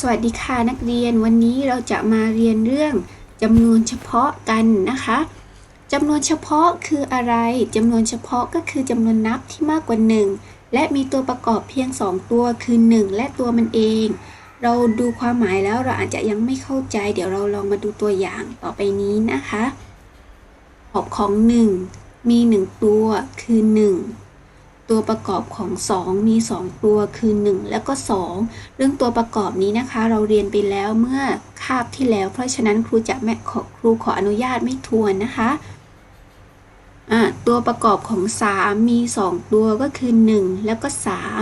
สวัสดีค่ะนักเรียนวันนี้เราจะมาเรียนเรื่องจำนวนเฉพาะกันนะคะจำนวนเฉพาะคืออะไรจำนวนเฉพาะก็คือจำนวนนับที่มากกว่า 1 และมีตัวประกอบเพียง 2 ตัวคือ 1 และตัวมันเอง เราดูความหมายแล้วเราอาจจะยังไม่เข้าใจ เดี๋ยวเราลองมาดูตัวอย่างต่อไปนี้นะคะประกอบของ 1 มี 1 ตัวคือ 1 ตัวประกอบของ 2 มี 2 ตัวคือ 1 แล้วก็ 2 เรื่องตัวประกอบนี้นะคะ เราเรียนไปแล้วเมื่อคาบที่แล้ว เพราะฉะนั้นครูจะแม่ขอครูขออนุญาตไม่ทวนนะคะอะตัวประกอบของ 3 มี 2 ตัวก็คือ 1 แล้วก็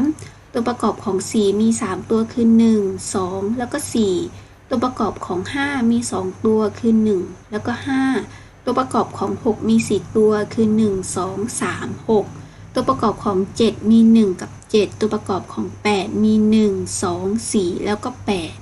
3 ตัวประกอบของ 4 มี 3 ตัวคือ 1 2 แล้วก็ 4 ตัวประกอบของ 5 มี 2 ตัวคือ 1 แล้วก็ 5 ตัวประกอบของ 6 มี 4 ตัวคือ 1 2 3 6 ตัวประกอบของ 7 มี 1 กับ 7 ตัวประกอบของ 8 มี 1 2 4 แล้วก็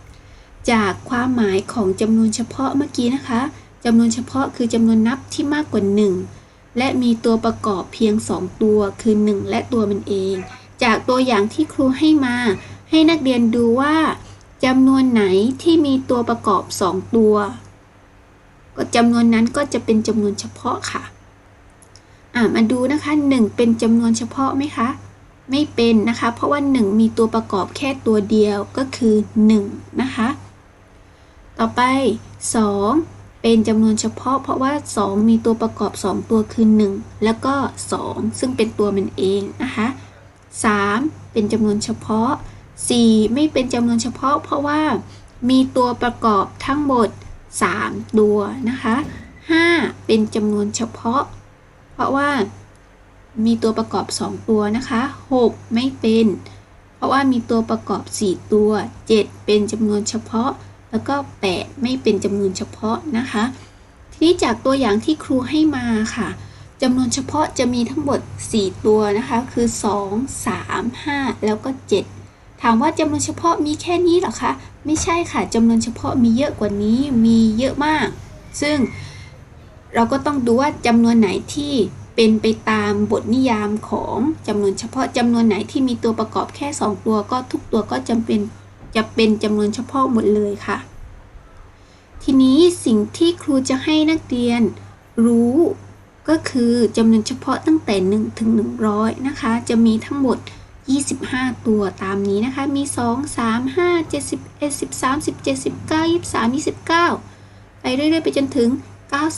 8 จากความหมายของจำนวนเฉพาะเมื่อกี้นะคะจำนวนเฉพาะคือจำนวนนับที่มากกว่า 1 และมีตัวประกอบเพียง 2 ตัวคือ 1 และตัวมันเอง จากตัวอย่างที่ครูให้มา ให้นักเรียนดูว่าจำนวนไหนที่มีตัวประกอบ 2 ตัว ก็จำนวนนั้นก็จะเป็นจำนวนเฉพาะค่ะ อ่ามาดูนะคะ 1 เป็นจำนวนเฉพาะไหมคะ ไม่เป็นนะคะ เพราะว่า 1 มีตัวประกอบแค่ตัวเดียวก็คือ 1 นะคะ ต่อไป 2 เป็นจำนวนเฉพาะ เพราะว่า 2 มีตัวประกอบ 2 ตัวคือ 1 แล้วก็ 2 ซึ่งเป็นตัวมันเองนะคะ 3 เป็นจำนวนเฉพาะ 4 ไม่เป็นจำนวนเฉพาะ เพราะว่ามีตัวประกอบทั้งหมด 3 ตัวนะคะ 5 เป็นจำนวนเฉพาะ ราะว่ามีตัวประกอบ 2 ตัวนะคะ 6 ไม่เป็น เพราะว่ามีตัวประกอบ 4 ตัว 7 เป็นจำนวนเฉพาะ แล้วก็ 8 ไม่เป็นจำนวนเฉพาะนะคะ ทีนี้จากตัวอย่างที่ครูให้มาค่ะจำนวนเฉพาะจะมีทั้งหมด 4 ตัวนะคะ คือ 2 3 5 แล้วก็ 7 ถามว่าจำนวนเฉพาะมีแค่นี้หรอคะ ไม่ใช่ค่ะจำนวนเฉพาะมีเยอะกว่านี้ มีเยอะมาก ซึ่งเราก็ต้องดูว่าจำนวนไหนที่ เป็นไปตามบทนิยามของจำนวนเฉพาะจำนวนไหนที่มีตัวประกอบแค่ 2 ตัวก็ทุกตัวก็จำเป็นจะเป็นจำนวนเฉพาะหมดเลยค่ะ ทีนี้สิ่งที่ครูจะให้นักเรียนรู้ก็คือจำนวนเฉพาะตั้งแต่ 1 ถึง 100 นะคะ จะมีทั้งหมด 25 ตัวตามนี้นะคะ มี 2 3 5 7 11 13 17 19 23 29 ไปเรื่อยๆ ไปจนถึง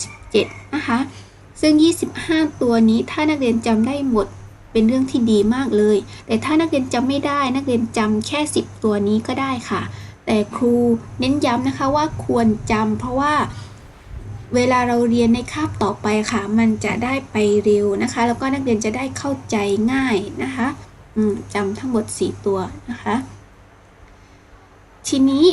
97 นะคะ ซึ่ง 25 ตัวนี้ถ้านักเรียนจำได้หมดเป็นเรื่องที่ดีมากเลย แต่ถ้านักเรียนจำไม่ได้นักเรียนจำแค่ 10 ตัวนี้ก็ได้ค่ะ แต่ครูเน้นย้ำนะคะว่าควรจำเพราะว่าเวลาเราเรียนในคาบต่อไปค่ะ มันจะได้ไปเร็วนะคะ แล้วก็นักเรียนจะได้เข้าใจง่ายนะคะจำทั้งหมด 4 ตัวนะคะ ทีนี้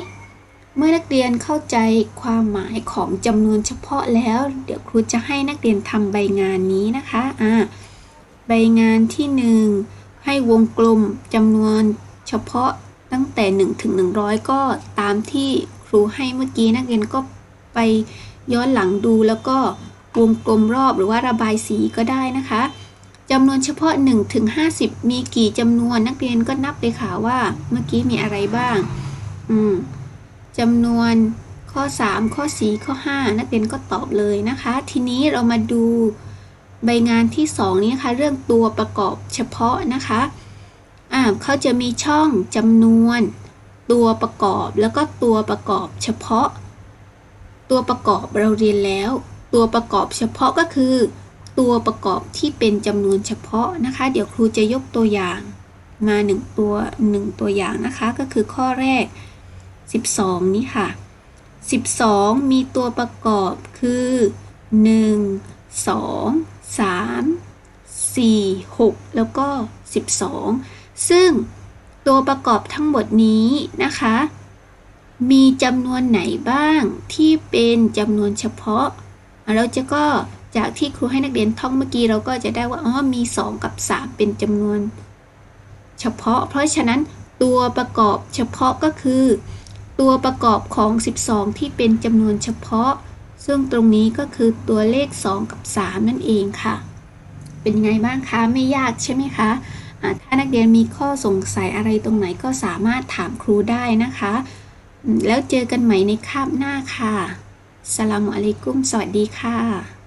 เมื่อนักเรียนเข้าใจความหมายของจำนวนเฉพาะแล้ว เดี๋ยวครูจะให้นักเรียนทำใบงานนี้นะคะอ่าใบงานที่ 1 ให้วงกลมจำนวนเฉพาะตั้งแต่ 1 ถึง 100 ก็ตามที่ครูให้เมื่อกี้นักเรียนก็ไปย้อนหลังดูแล้วก็วงกลมรอบหรือว่าระบายสีก็ได้นะคะจำนวนเฉพาะ1ถึง50 มีกี่จำนวนนักเรียนก็นับเลยค่ะว่าเมื่อกี้มีอะไรบ้าง อืม จำนวนข้อ 3 ข้อ 4 ข้อ 5 นักเรียนก็ตอบเลยนะคะ ทีนี้เรามาดูใบงานที่ 2 นี้นะคะเรื่องตัวประกอบเฉพาะนะคะอ่าเขาจะมีช่องจำนวน ตัวประกอบแล้วก็ตัวประกอบเฉพาะ ตัวประกอบเราเรียนแล้ว ตัวประกอบเฉพาะก็คือ ตัวประกอบที่เป็นจำนวนเฉพาะนะคะ เดี๋ยวครูจะยกตัวอย่างมา 1 ตัว 1 ตัวอย่างนะคะ ก็คือข้อแรก 12 นี่ค่ะ 12 มีตัวประกอบคือ 1 2 3 4 6 แล้วก็ 12 ซึ่งตัวประกอบทั้งหมดนี้นะคะ มีจำนวนไหนบ้างที่เป็นจำนวนเฉพาะเราจะก็จากที่ครูให้นักเรียนท่องเมื่อกี้เราก็จะได้ว่าอ๋อมี 2 กับ 3 เป็นจำนวนเฉพาะ เพราะฉะนั้นตัวประกอบเฉพาะก็คือ ตัวประกอบของ 12 ที่เป็นจำนวนเฉพาะ ซึ่งตรงนี้ก็คือตัวเลข 2 กับ 3 นั่นเองค่ะ เป็นไงบ้างคะไม่ยากใช่ไหมคะะถ้านักเรียนมีข้อสงสัยอะไรตรงไหนก็สามารถถามครูได้นะคะ แล้วเจอกันใหม่ในคาบหน้าค่ะสลามอะลัยกุม สวัสดีค่ะ